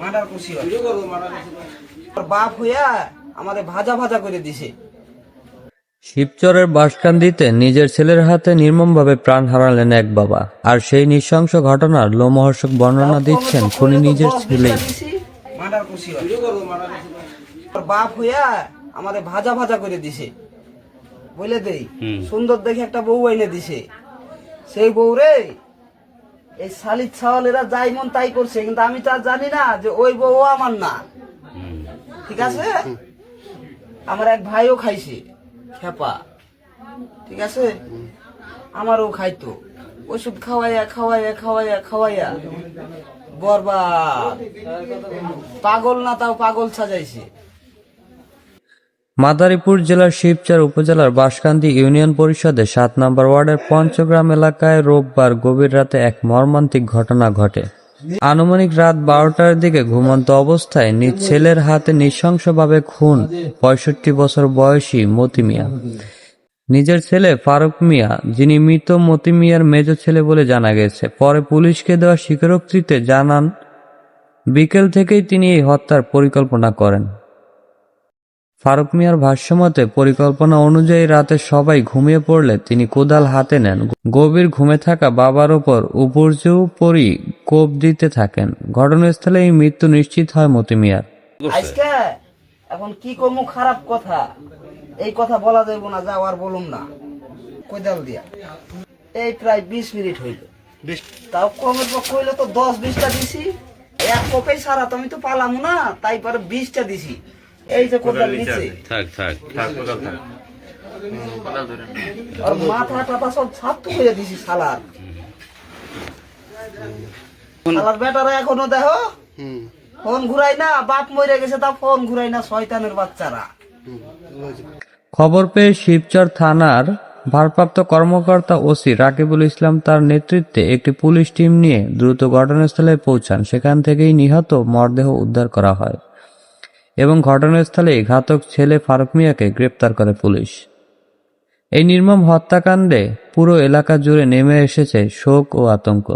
Murder খুশি হয়। বাপ হইয়া আমাদের ভাজা ভাজা করে দিছে। শিবচরের বাসকান্দিতে নিজের ছেলের হাতে নির্মমভাবে প্রাণ হারালেন এক বাবা আর সেই নৃশংস ঘটনার লোমহর্ষক বর্ণনা দিচ্ছেন খুনি নিজের ওর বাপ হইয়া আমাদের ভাজা ভাজা করে দিছে। বলে দেই? সুন্দর দেখে একটা বউ এনে দিছে। সেই বউ রে এই শালির ছাওয়াল এরা যাই মন তাই করছে, কিন্তু আমি তো আর জানি না যে ওই বউ আমার না। ঠিক আছে? আমার এক ভাইও খাইছে, খেপা। ঠিক আছে? আমারও খাইতো। ওষুধ খাওয়াইয়া খাওয়াইয়া খাওয়াইয়া খাওয়াইয়া বরবাদ। পাগল না তাও পাগল সাজাইছে। মাদারীপুর জেলার শিবচর উপজেলার বাসকান্দি ইউনিয়ন পরিষদে সাত নম্বর ওয়ার্ডের পঞ্চগ্রাম এলাকায় রোববার গভীর রাতে এক মর্মান্তিক ঘটনা ঘটে। আনুমানিক রাত বারোটার দিকে ঘুমন্ত অবস্থায় নিজ ছেলের হাতে নৃশংসভাবে খুন পঁয়ষট্টি বছর বয়সী মতি মিয়া। নিজের ছেলে ফারুক মিয়া, যিনি মৃত মতি মিয়ার মেজ ছেলে বলে জানা গেছে। পরে পুলিশকে দেওয়া স্বীকারোক্তিতে জানান, বিকেল থেকেই তিনি এই হত্যার পরিকল্পনা করেন। ফারুক মিয়ার ভাষ্যমতে পরিকল্পনা অনুযায়ী রাতে সবাই ঘুমিয়ে পড়লে তিনি কোদাল হাতে নেন। গভীর ঘুমে থাকা বাবার ওপর উপর্যুপরি কোপ দিতে থাকেন। ঘটনাস্থলে এই মৃত্যু নিশ্চিত হয় মতি মিয়ার। এখন কি কমু খারাপ কথা? এই কথা বলা যাইব না যাও আর বলুম না। কোদাল দিয়া। এই প্রায় বিশ মিনিট হইল। তাও কমের পক্ষ হইলে তো দশ বিশটা দিছি। এক কোপেই সারা তুমি তো পালাম না তাই পরে বিশটা দিছি। এই যে কোদাল নিচে? থাক থাক। থাক কোথাও থাক। আর মাথা টাথা সব হয়ে দিছি সালার সালার বেটারা এখনও দেখো? ফোন ঘুরাই না বাপ মরে গেছে তা ফোন ঘুরাই না শয়তানের বাচ্চারা। খবর পেয়ে শিবচর থানার ভারপ্রাপ্ত কর্মকর্তা ওসি রাকিবুল ইসলাম তার নেতৃত্বে একটি পুলিশ টিম নিয়ে দ্রুত ঘটনাস্থলে পৌঁছান। সেখান থেকেই নিহত মরদেহ উদ্ধার করা হয়। এবং ঘটনাস্থলে ঘাতক ছেলে ফারুক মিয়াকে গ্রেপ্তার করে পুলিশ। এই নির্মম হত্যাকাণ্ডে পুরো এলাকা জুড়ে নেমে এসেছে শোক ও আতঙ্ক।